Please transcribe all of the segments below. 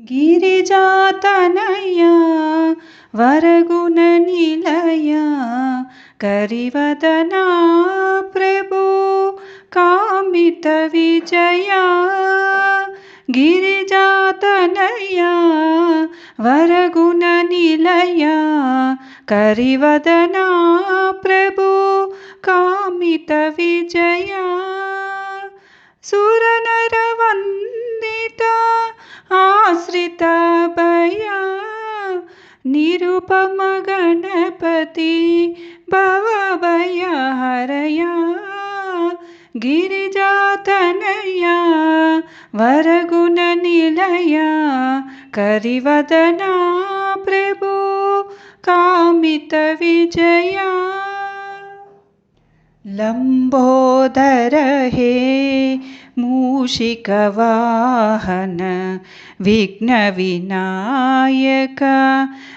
गिरिजातनया वरगुणनिलया करिवदना प्रभु कामितविजया। गिरिजातनया वरगुणनिलया करिवदना प्रभु कामितविजया। सुरनरवन्दिता निरुपमगणपति भवभयहरया। गिरिजातनया वरगुणनिलया करिवदना प्रभु कामितविजया लम्बोदर हे मूषिकवाहन विघ्नविनायक।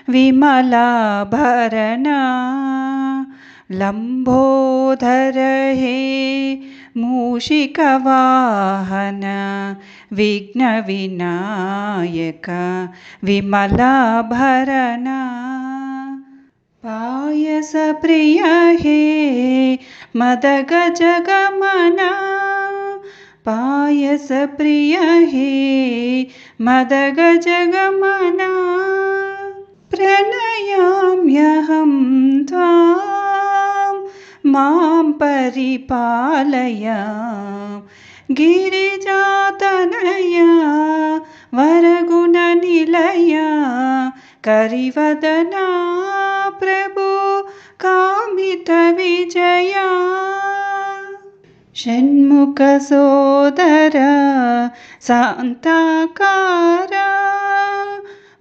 विमलाभरण लम्बोदर हे मूषिकवाहन विघ्न विनायक, विमला विघ्नविनायक विमलाभरण पायसप्रिय हे मदगजगमना पायसप्रिय हे मदगजगमना प्रणयाम्यहं त्वां मां परिपालय। गिरिजातनया वरगुणनिलया करिवदना प्रभु कामितविजया षण्मुखसोदर शान्ताकार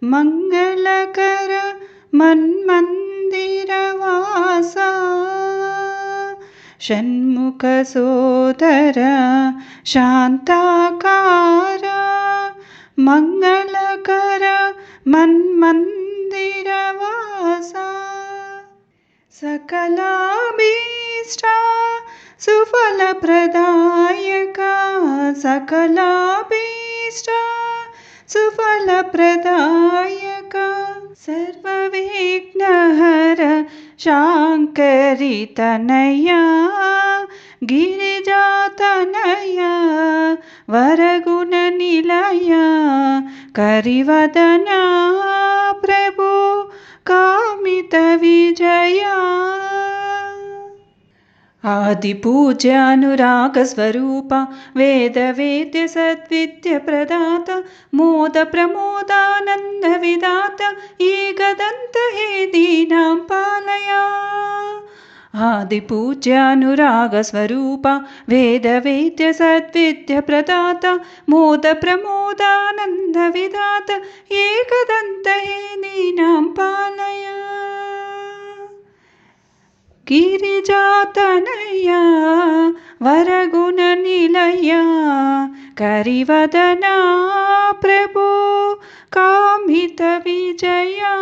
मङ्गलकर मन्मन्दिरवासा षण्मुखसोदर शान्ताकार मङ्गलकर मन्मन्दिरवासा सकलाभीष्टा सुफलप्रदायका सकलाभीष्टा सुफलप्रदायका सर्वविघ्नहर शाङ्करितनया गिरिजातनया वरगुणनिलया करिवदना प्रभु कामितविजया आदिपूज्यानुरागस्वरूप वेदवेद्यसद्विद्यप्रदात मोदप्रमोदानन्दविदात एकदन्त हे दीनां पालया। आदिपूज्यानुरागस्वरूप वेदवेद्यसद्विद्यप्रदात मोदप्रमोदानन्दविदात एकदन्त हे दीनां पालय गिरिजातनया वरगुणनिलया करिवदना प्रभु कामितविजया।